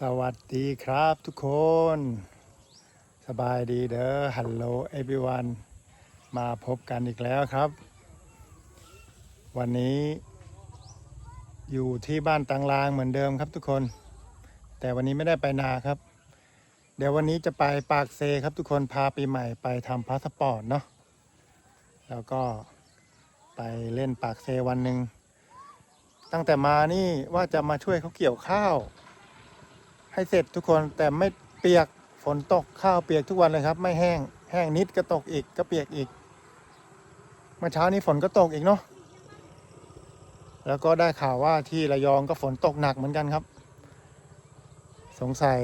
สวัสดีครับทุกคน สบายดีเด้อฮัลโหลเอ y วันมาพบกันอีกแล้วครับ วันนี้อยู่ที่บ้านตังลางเหมือนเดิมครับทุกคน แต่วันนี้ไม่ได้ไปนาครับ เดี๋ยววันนี้จะไปปากเซครับทุกคนพาปีใหม่ไปทำพาสปอร์ตเนาะแล้วก็ไปเล่นปากเซวันหนึ่งตั้งแต่มานี่ว่าจะมาช่วยเขาเกี่ยวข้าว ให้เสร็จทุกคนแต่ไม่เปียกฝนตกข้าวเปียกทุกวันเลยครับ ไม่แห้งแห้งนิดก็ตกอีกก็เปียกอีกเมื่อเช้านี้ฝนก็ตกอีกเนาะแล้วก็ได้ข่าวว่าที่ระยองก็ฝนตกหนักเหมือนกันครับ สงสัย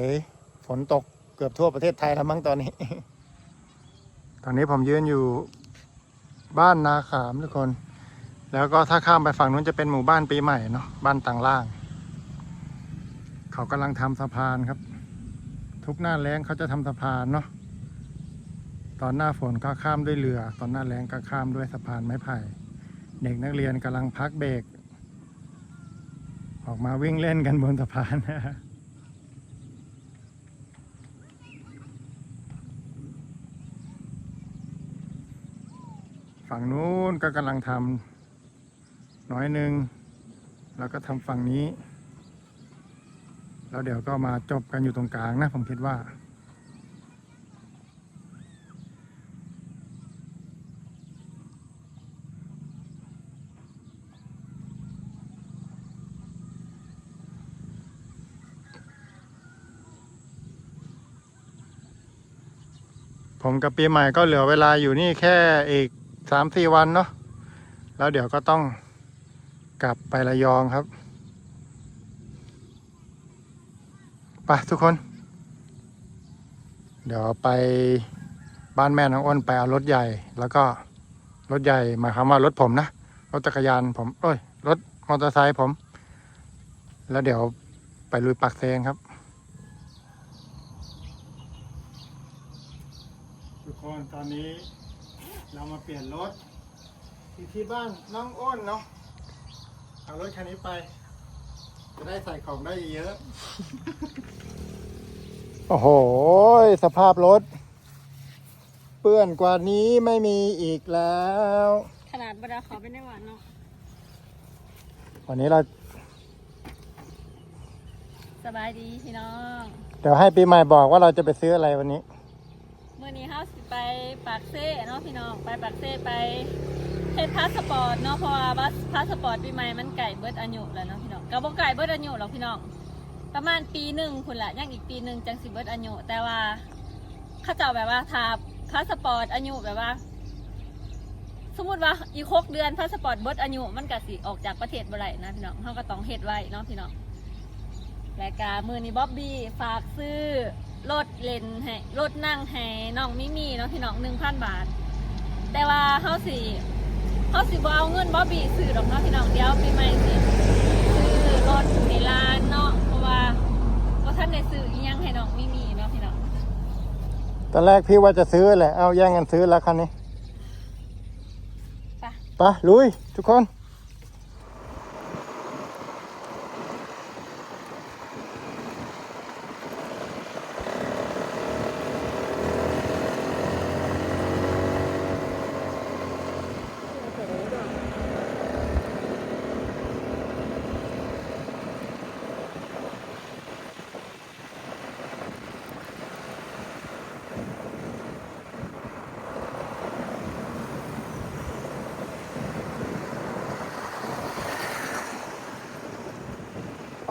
ฝนตกเกือบทั่วประเทศไทยแล้วมั้งตอนนี้ ตอนนี้ผมยืนอยู่บ้านนาขามทุกคน แล้วก็ถ้าข้ามไปฝั่งนู้นจะเป็นหมู่บ้านปีใหม่เนาะบ้านต่างล่าง เขากำลังทำสะพานครับ ทุกหน้าแล้งเขาจะทำสะพานเนาะตอนหน้าฝนก็ข้ามด้วยเรือ ตอนหน้าแล้งก็ข้ามด้วยสะพานไม้ไผ่ เด็กนักเรียนกำลังพักเบรกออกมาวิ่งเล่นกันบนสะพานฝั่งนู้นก็กำลังทำน้อยหนึ่งแล้วก็ทำฝั่งนี้ แล้วเดี๋ยวก็มาจบกันอยู่ตรงกลางนะ ผมคิดว่า ผมกับปีใหม่ก็เหลือเวลาอยู่นี่แค่อีกสามสี่วันเนาะแล้วเดี๋ยวก็ต้องกลับไประยองครับ ไปทุกคน เดี๋ยวไปบ้านแม่น้องอ้นไปเอารถใหญ่ แล้วก็รถใหญ่หมายความว่ารถผมนะ รถจักรยานผมเอ้ย รถมอเตอร์ไซค์ผม แล้วเดี๋ยวไปลุยปักเซงครับ ทุกคนตอนนี้เรามาเปลี่ยนรถที่ที่บ้านน้องอ้นเนาะเอารถคันนี้ไป จะได้ใส่ของได้เยอะโอ้โห สภาพรถ เปื้อนกว่านี้ไม่มีอีกแล้ว ขนาดบรรดาขอเป็นได้หวานเนาะวันนี้เราสบายดีพี่น้อง เดี๋ยวให้ปีใหม่บอกว่าเราจะไปซื้ออะไรวันนี้ เมื่อนี้เฮาสิไปปากเซ่เนาะพี่น้องไปปากเซ่ไปเฮ็ดพาสปอร์ตเนาะเพราะว่าบัสพาสปอร์ตปีใหม่มันไก่เบิดอายุแล้วเนาะพี่น้องก็บ่ไก่เบิดอายุหรอกพี่น้องประมาณปีหนึ่งคุณละยังอีกปีหนึ่งจังสิเบิดอายุแต่ว่าเขาเจ้าแบบว่าถ้าพาสปอร์ตอายุแบบว่า สมมติว่าอีกหกเดือนพาสปอร์ตเบิดอายุมันก็สิออกจากประเทศบ่ได้นะพี่น้องเฮาก็ต้องเฮ็ดไว้เนาะพี่น้องและกามือนี้บ๊อบบี้ฝากซื้อ รถเลนให้รถนั่งให้น้องมิมีเนาะพี่น้องหนึ่งพันบาท แต่ว่าเฮาสิเฮาสิบ่เอาเงินบ๊อบบี้ซื้อดอกเนาะพี่น้องเดี๋ยวปีใหม่สิซื้อรถในร้านเนาะเพราะว่าก็ท่านได้ซื้ออีหยังให้น้องมิมีเนาะพี่น้องตอนแรกพี่ว่าจะซื้อแหละ เอาแย่งกันซื้อแล้วคันนี้ไปไปลุยทุกคน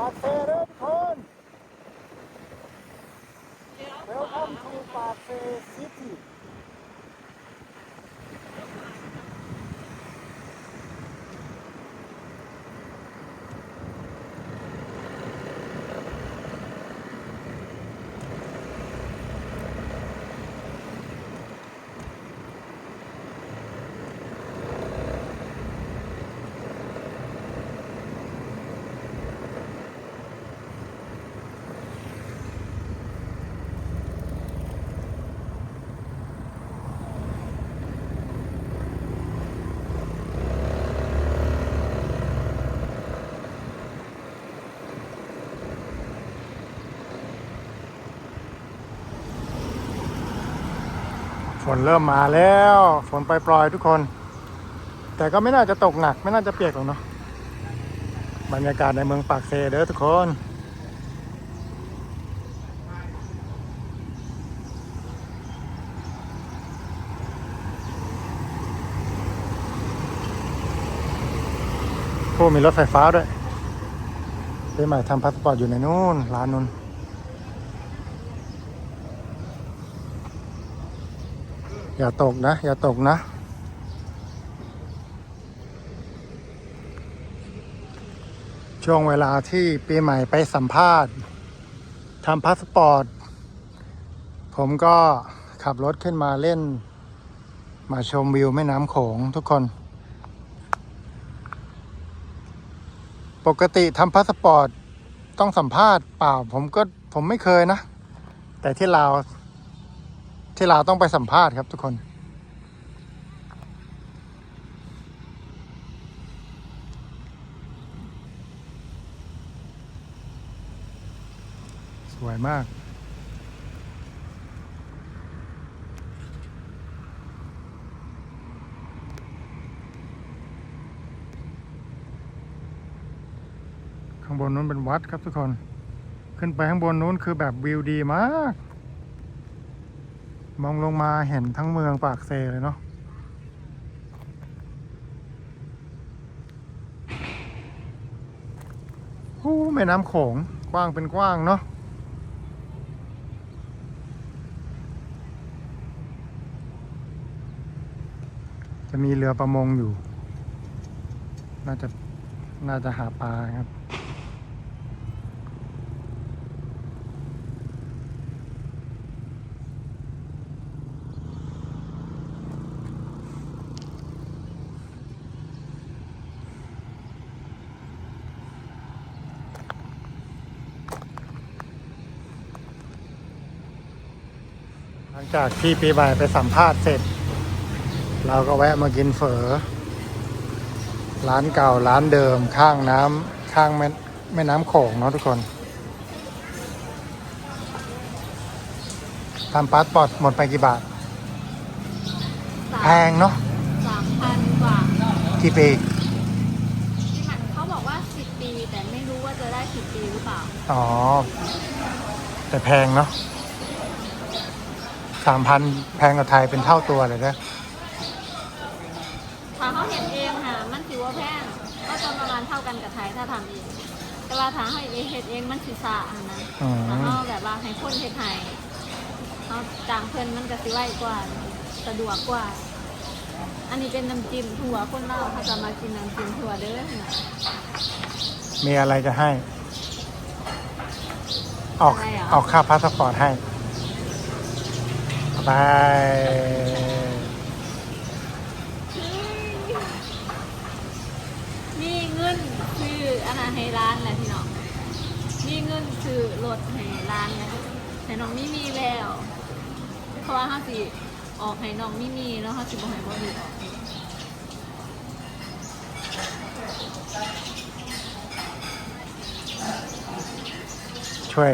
ปา นเริ่มมาแล้ว ฝนปล่อยๆทุกคน แต่ก็ไม่น่าจะตกหนัก ไม่น่าจะเปียกหรอกเนาะบรรยากาศในเมืองปากเซเด้อทุกคนโอ้มีรถไฟฟ้าด้วยเป้ใหม่ทำพาสปอร์ตอยู่ในนู้นร้านนู้น อย่าตกนะ อย่าตกนะ ช่วงเวลาที่ปีใหม่ไปสัมภาษณ์ทำพาสปอร์ต ผมก็ขับรถขึ้นมาเล่น มาชมวิวแม่น้ำโขงทุกคน ปกติทำพาสปอร์ต ต้องสัมภาษณ์เปล่า ผมก็ผมไม่เคยนะ แต่ที่ลาว ที่ลาต้องไปสัมภาษณ์ครับทุกคน สวยมากข้างบนนู้นเป็นวัดครับทุกคน ขึ้นไปข้างบนนู้นคือแบบวิวดีมาก มองลงมาเห็นทั้งเมืองปากเซเลยเนาะโอ้แม่น้ำโขงกว้างเป็นกว้างเนาะจะมีเรือประมงอยู่ น่าจะ น่าจะหาปลาครับ จากที่ปีใหม่ไปสัมภาษณ์เสร็จ เราก็แวะมากินเฝอ ร้านเก่าร้านเดิมข้างน้ำข้างแม่แม่น้ำโขงเนาะทุกคนทำพาสปอร์ตหมดไปกี่บาท แพงเนาะสามพันกว่ากี่ปีที่มันเขาบอกว่าสิบปี แต่ไม่รู้ว่าจะได้สิบปีหรือเปล่า อ๋อ แต่แพงเนาะ สามพันแพงกว่าไทยเป็นเท่าตัวเลยนะถ้าเขาเห็นเองค่ะมันถือว่าแพงก็จะประมาณเท่ากันกับไทยถ้าทำเองแต่ว่าถ้าเขาเองเห็ดเองมันสิสะอันนะอืมแล้วเขาแบบว่าให้คนเฮ็ดให้เขาจางเพิ่นมันก็สิไวกว่าสะดวกกว่า อันนี้เป็นน้ำจิ้มถั่วคนเล่าวเขาจะมากินน้ำจิ้มถั่วเด้อนะมีอะไรจะให้ ออกอะไรอะออกค่าพาสปอร์ตให้ ไปมีเงินคืออันนั้นให้ร้านแหละพี่น้องมีเงินคือรถให้ร้านนะแต่น้องไม่มีแล้ว เพราะว่าเขาสิออกให้น้องไม่มีแล้วเขาสิบอกให้บ่ดีออกช่วย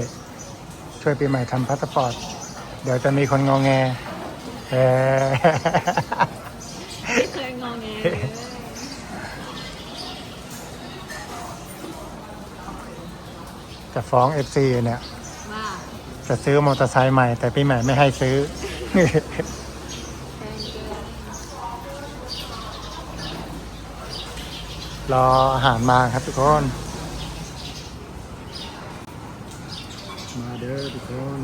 ช่วยปีใหม่ทำพาสปอร์ต เดี๋ยวจะมีคนงอแงเออไม่เคยงอแงเลยจะฟ้อง FC เนี่ย ว่าจะซื้อมอเตอร์ไซค์ใหม่ แต่ปีใหม่ไม่ให้ซื้อ แพงเกินรออาหารมาครับทุกคน มาเด้อทุกคน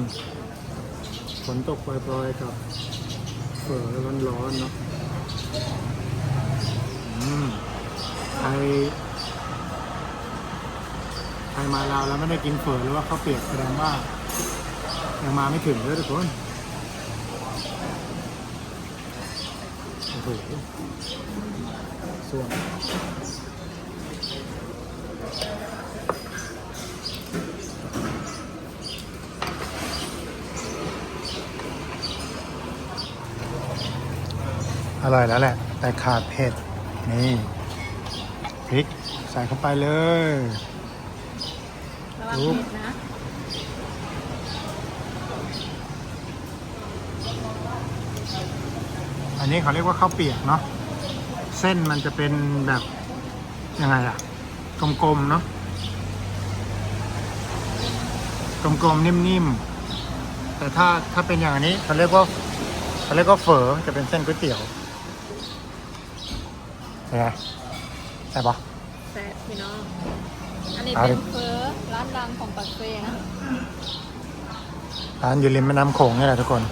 ฝนตกปล่อยๆกับเฝอร้อนๆเนาะอืมใครใครมาลาวแล้วไม่ได้กินเฝอหรือว่าเขาเปียกแสดงว่ายังมาไม่ถึงเด้อทุกคนโอ้โหส่วน อร่อยแล้วแหละ แต่ขาดเผ็ด นี่พริกใส่เข้าไปเลยระวังเผ็ดนะออันนี้เขาเรียกว่าข้าวเปียกเนาะเส้นมันจะเป็นแบบยังไงอะกลมๆเนาะกลมๆนิ่มๆแต่ถ้าถ้าเป็นอย่างนี้เขาเรียกว่าเขาเรียกว่าเฝอจะเป็นเส้นก๋วยเตี๋ยว เห็นไหมใช่ปะแซ่บพี่น้อง อันนี้เอาดิเป็นเฟอร้านดังของปักเซ่นะ ร้านอยู่ริมแม่น้ำโขงนี่แหละทุกคน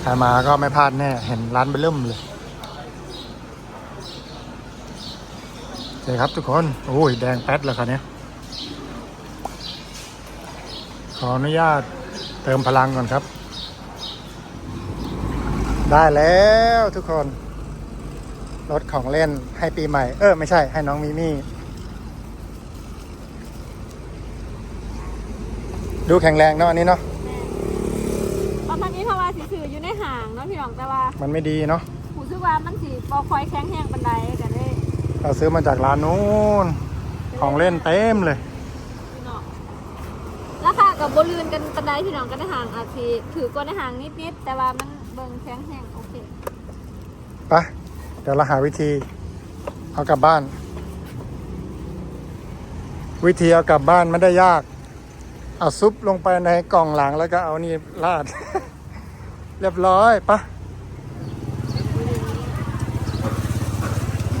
ใครมาก็ไม่พลาดแน่ เห็นร้านเบลิ่มเลยโอเคครับทุกคน โอ้ย แดงแป๊ดเลยคันนี้ยขออนุญาตเติมพลังก่อนครับ ได้แล้วทุกคน รถของเล่นให้ปีใหม่ เออ ไม่ใช่ ให้น้องมิมี่ ดูแข็งแรงเนาะอันนี้เนาะตอนนี้ทวาสีสื่ออยู่ในห่างเนาะพี่น้องแต่ว่ามันไม่ดีเนาะหูซึกว่ามันสีบอคอยแข็งแห้งบันไดกันเลยเราซื้อมาจากร้านนู้นของเล่นเต็มเลยพี่น้องราคากับบลืนกันบันไดพี่น้องกันในห่างอาจสิถือกว่าในห่างนิดๆแต่ว่ามันเบิ่งแข็งแห้งโอเคไป เดี๋ยวเราหาวิธี เอากลับบ้าน วิธีเอากลับบ้านไม่ได้ยาก เอาซุปลงไปในกล่องหลังแล้วก็เอานี่ราด เรียบร้อยปะ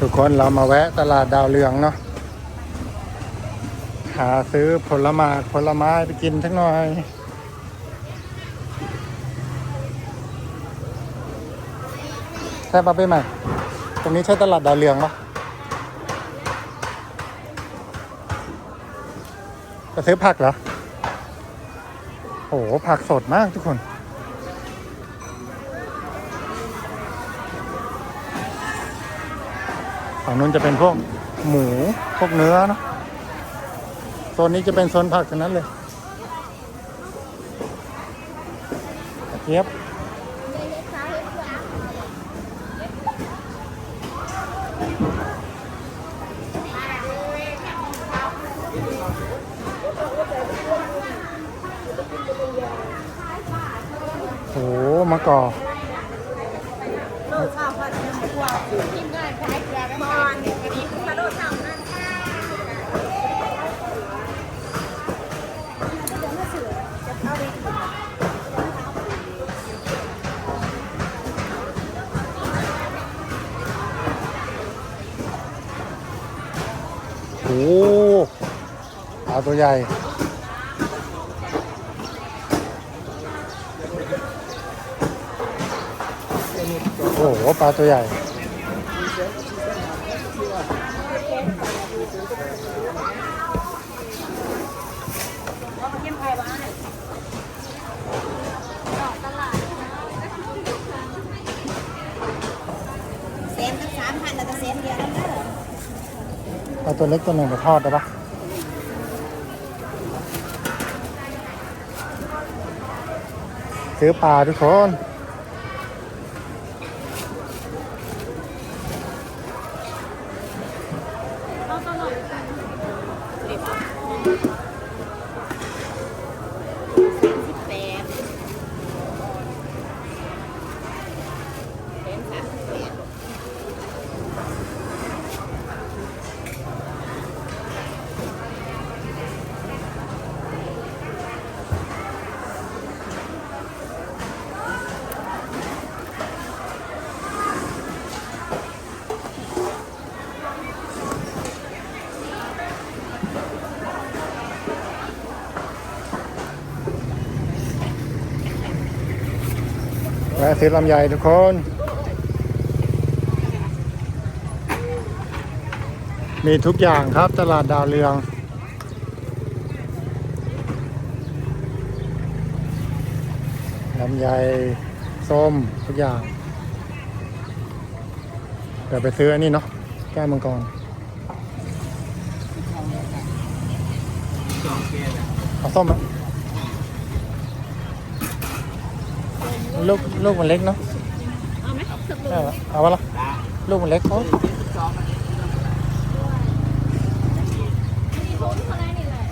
ทุกคนเรามาแวะตลาดดาวเรืองเนาะหาซื้อผลไม้ผลไม้ไปกินสักหน่อย ใช่ปะไปใหม่ ตรงนี้ใช่ตลาดดาวเรืองปะจะซื้อผักเหรอโอ้โหผักสดมากทุกคน ฝั่งนู้นจะเป็นพวกหมู พวกเนื้อเนอะโซนนี้จะเป็นโซนผักทั้งนั้นเลยเจี๊ยบ โอ้โหมะกอก โอ้โหปลาตัวใหญ่โอ้โหปลาตัวใหญ่ เอเอาตัวเล็กตัวหนึ่งไปทอดได้ปะซื้อปลาทุกคน เอาตัวหน่อย สิบแปดเป็นสามสิบแปด แวะ ซื้อลำไยทุกคน มีทุกอย่างครับตลาดดาวเรืองลำไยส้มทุกอย่าง เดี๋ยวไปซื้ออันนี้เนาะแก้มังกรเอาส้มไหม ลูกลูกมันเล็กเนาะเอาไหมสักลูเอากวะเอาวะล่ะลูกมันเล็กเขามีทุนเท่าไหร่นี่แหละ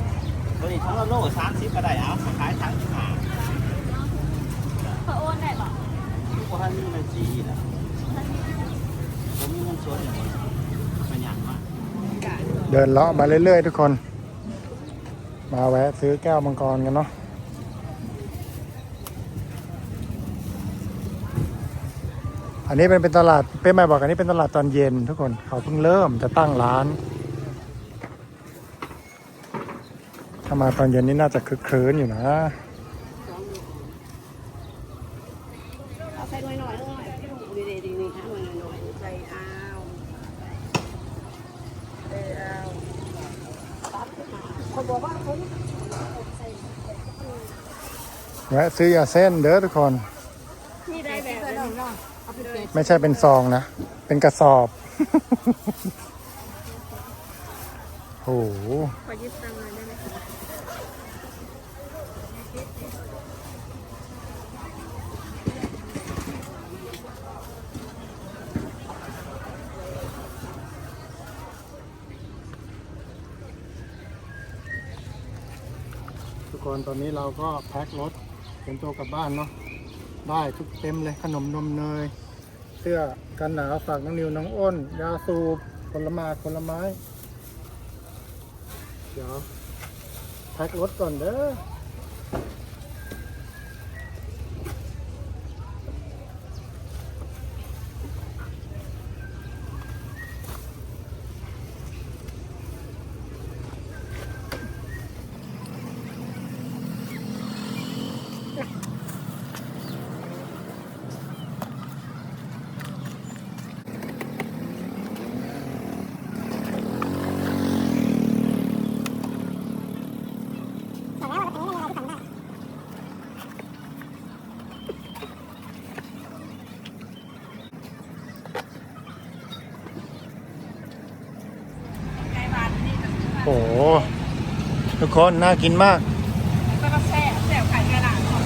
ตัวนี้ทั้งโลสามสิบก็ได้เอาขายทั้งหาเขาโอนได้หรอพอให้มีมันสีนะผมมีเดอย่างนี้มันยังมากเดินเลาะมาเรื่อยๆทุกคน มาแวะซื้อแก้วมังกรกันเนาะ อันนี้เป็นเป็นตลาดเป็นหมาบอกอันนี้เป็นตลาดตอนเย็นทุกคนเขาเพิ่งเริ่มจะตั้งร้าน ถ้ามาตอนเย็นนี่น่าจะคึกคืนอยู่นะเอาใส่หน่อยหน่อยหน่อยค่ะหน่อยหน่อยใส่เอาใส่เอาคนบอกว่าเขาแวะซื้อยาเส้นเด้อทุกคนได้แบบนี้เนาะ ไม่ใช่เป็นซองนะ เป็นกระสอบ โอ้โหขอยืมตังค์หน่อยได้ไหมทุกคนตอนนี้เราก็แพ็ครถเป็นตัวกลับบ้านเนาะได้ทุกเต็มเลยขนมนมเนย เสื้อกันหนาวฝากน้องนิวน้องอ้น ยาสูบผลไม้ผลไม้ เดี๋ยวแพ็ครถก่อนเด้อ โอ้โห ทุก คนน่ากินมากก็มาแซ่บแซ่บขายกระดาษก่อน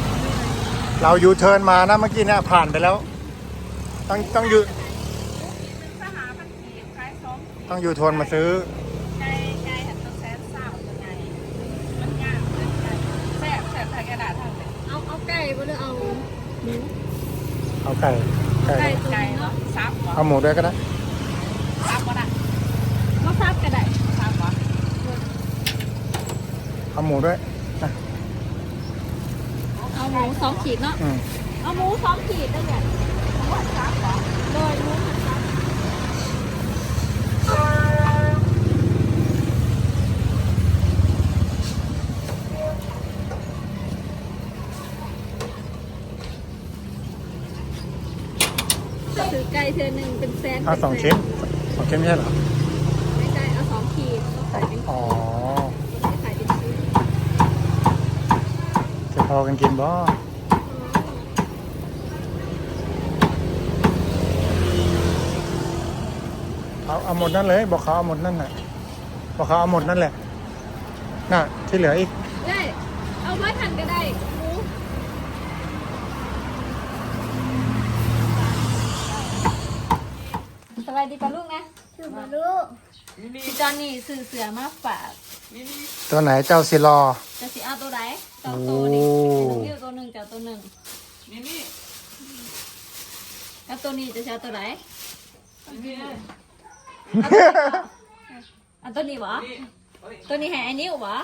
เรายูเทิร์นมานะเมื่อกี้เนี่ยผ่านไปแล้ว ต้องต้องยูสหาพันกีบขายสองต้องยูเทิร์นมาซื้อไก่ไก่หันต้องแซ่บสาวยังไงมันยากเกินไปแซ่บแซ่บขายกระดาษทางไหนเอาเอาไก่บ่หรือเอาหมูเอาไก่ไก่ไก่ตัวนี้เนาะซับบ่เอาหมูด้วยก็ได้ซับบ่ได้ก็ซับก็ได้ซับบ่ เอาหมูด้วยนะเอาหมูสองขีดเนาะ อืมเอาหมูสองขีดได้ไงหมูหันซับบ่โดยหมูหันซับซื้อไก่เทือหนึ่งเป็นแสนเอาสองชิ้นสองชิ้นไม่ใช่เหรอ ไม่ใช่เอาสองขีดต้องขายเป็น อ๋อ ขายเป็นชิ้น จะพ อกันกินบ่เอาเอาหมดนั่นเลย บอกเขาเอาหมดนั่นแหละบอกเขาเอาหมดนั่นแหละ น่ะ ที่เหลืออีก ได้ เอาไว้หั่นก็ได้หมูสบายดีป่ะลูกนะคือมาลูกพี่จอนนี่ซื้อเสือมาฝากตัวไหนเจ้าสิรอจะสิเอาตัวไหน สองตัวนี่โอ้น้องนิ้วตัวหนึ่งจะเอาตัวหนึ่งนี่นี่กับตัวนี้จะเอาตัวไหนเอาตัวนี้เหรอตัวนี้ให้ไอ้นิ้วเหรอ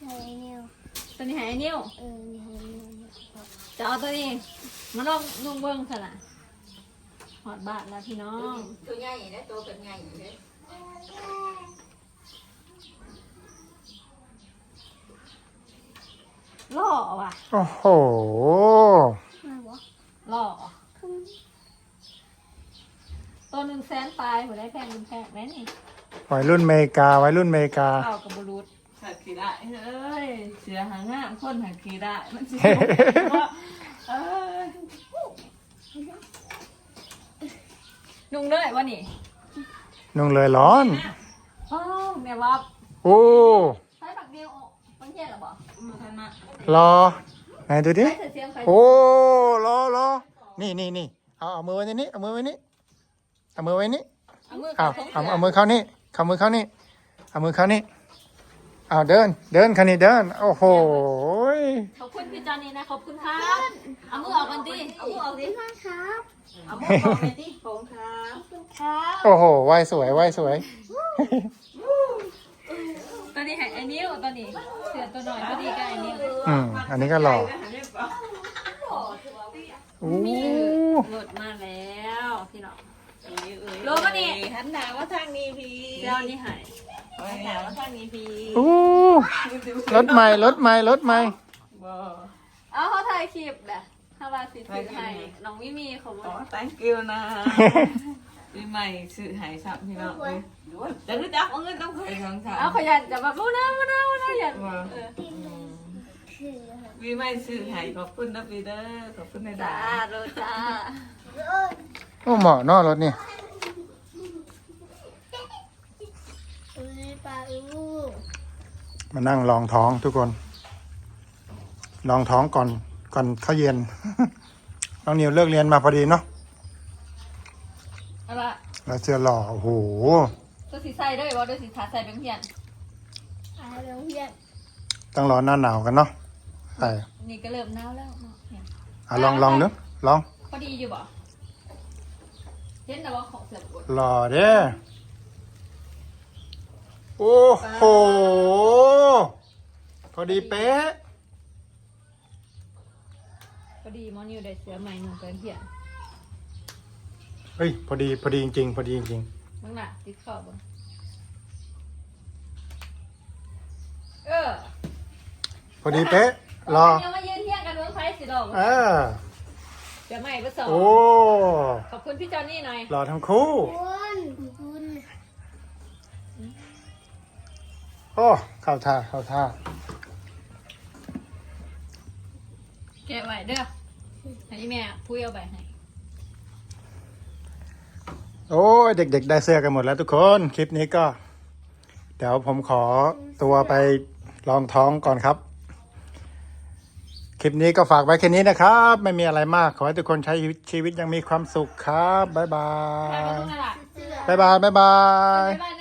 ไอ้เนี่ยตัวนี้ให้ไอ้นิ้วเออนี่ให้เนี่ยจะเอาตัวนี้มาลองนุ่งเบิ้งขนาดหอดบาทแล้วพี่น้องตัวใหญ่นะตัวเป็นใหญ่เลย ล่อว่ะโอ้โหล่อตัวหนึ่งแสนปลายหัวได้แพงเป็นแพงไหมนี่วัยรุ่นเมกาวัยรุ่นเมกาเอากับบรูดหักขีได้เอ้ยเสียหางามคนหักขีได้มันสิว่าเอ้ยนุ่งเลยวะนี่นุ่งเลยร้อน อ้าวแม่ว่าโอ้ ใช้ปักเดียวออกมันแย่หรอบอกมือทันมา รอไหนดูดิใช้เสียงใครโอ้รอรอนี่นี่นี่เอาเอามือไว้ในนี้เอามือไว้นี่เอามือไว้นี่เอามือเอาของเอาเอามือเข้านี่เข้ามือเข้านี่เอามือเข้านี่เอาเดิน เดินคันนี้เดินโอ้โหยยขอบคุณพี่จอนนี่นะขอบคุณครับเอามือออกกันดิเอามือออกดิครับเอามือออกไปดิผมครับครับโอ้โหไหวสวยไหวสวย ตอนนี้ให้ไอ้นิ้วตอนนี้เสือตัวหน่อยพอดีกับไอ้นิ้วอืมอันนี้ก็หล่อโอ้หลุดมาแล้วพี่น้องรู้ปะนี่หันหน้าว่าทางนี้พี่เจ้านี่หายหันหน้าว่าทางนี้พี่โอ้รถใหม่รถใหม่รถใหม่บ่เอาเขาถ่ายคลิปแหละถ้าว่าสิถือให้น้องมิมีเขาบอ๋ออก thank you นะ ปีใหม่สื่อหายสับพี่น้องเลยจะรู้จักเอาเงินต้องเคยทางสาเอาขยันจะแบบพูดนะพูดนะพูดนะอย่าเออปีใหม่สื่อหายขอบคุณนะปีเดอร์ขอบคุณในดาจ้าโรจ้าโอ้เหมาะเนอะรถนี่ปลาอูมานั่งลองท้องทุกคนลองท้องก่อนก่อนเข้าเย็นน้องนิวเลิกเรียนมาพอดีเนาะเอาละ แล้วเสื้อหล่อโอ้โหตัวสีใส่ด้วยว่าตัวสีทาใส่เป็นเพียนอะไรเพื่อนต้องรอหน้าหนาวกันเนาะใส่นี่ก็เริ่มหนาวแล้วเนาะเนี่ยอะลองลองนึกลองพอดีอยู่บ่เห็นแต่ว่าของเสือกดหล่อเด้โอ้โหพอดีเป๊ะพอดีมอนิวได้เสือใหม่หนึ่งเป็นเพียน เฮ้ย พอดี พอดีจริงๆ พอดีจริงมึงน่ะติดขอบบ่เออๆ พอดีเป๊ะ รอ เดี๋ยวมายืนเที่ยงกันเมืองไฟสิดอกเออเสือใหม่ก็สองโอ้ ขอบคุณพี่จอนนี่หน่อยหล่อทั้งคู่ คุณคุณโอ้ เข้าท่า เข้าท่า แกะไว้เด้อให้แม่พูดเอาไปให้ โอ้ยเด็ก ๆ ได้เสื้อกันหมดแล้วทุกคน คลิปนี้ก็ เดี๋ยวผมขอตัวไปลองท้องก่อนครับ คลิปนี้ก็ฝากไว้แค่นี้นะครับ ไม่มีอะไรมาก ขอให้ทุกคนใช้ชีวิตอยังมีความสุขครับบ๊ายบาไปไปยตรงนั้นล่ะเสื้อบ๊ายบายบ๊ายบาย บ๊ายบาย